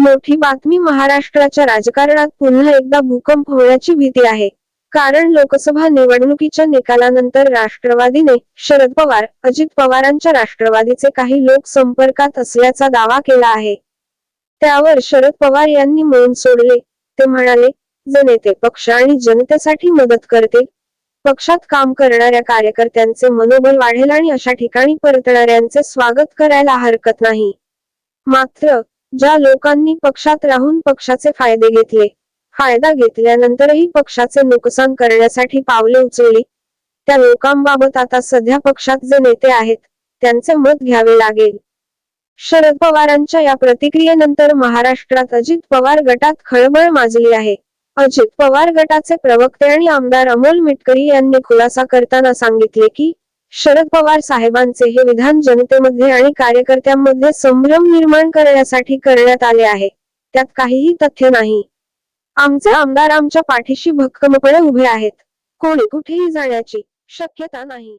मोठी बातमी महाराष्ट्राच्या राजकारणात पुन्हा एकदा भूकंप होण्याची भीती आहे. कारण लोकसभा निवडणुकीच्या निकालानंतर राष्ट्रवादीने शरद पवार अजित पवारांच्या राष्ट्रवादीचे काही लोक संपर्कात असल्याचा दावा केला आहे. त्यावर शरद पवार यांनी मौन सोडले. ते म्हणाले जनते नेते पक्ष आणि जनतेसाठी मदत करतील पक्षात काम करणाऱ्या कार्यकर्त्यांचे मनोबल वाढेल आणि अशा ठिकाणी परतणाऱ्यांचे स्वागत करायला हरकत नाही. मात्र ज्या लोकांनी पक्षात राहून पक्षाचे फायदे घेतले फायदा घेतल्यानंतरही पक्षाचे नुकसान करण्यासाठी पावले उचलली त्या लोकांबाबत आता सध्या पक्षात जे नेते आहेत त्यांचे मत घ्यावे लागेल. शरद पवारांच्या या प्रतिक्रियेनंतर महाराष्ट्रात अजित पवार गटात खळबळ माजली आहे. अजित पवार गटाचे प्रवक्ते आणि आमदार अमोल मिटकरी यांनी खुलासा करताना सांगितले की शरद पवार साहेबांचे हे विधान जनतेमध्ये आणि कार्यकर्त्यांमध्ये संभ्रम निर्माण करण्यासाठी करण्यात आले आहे. त्यात काहीही तथ्य नाही. आमचे आमदार आमच्या पाठीशी भक्कमपणे उभे आहेत. कोणी कुठेही जाण्याची शक्यता नाही.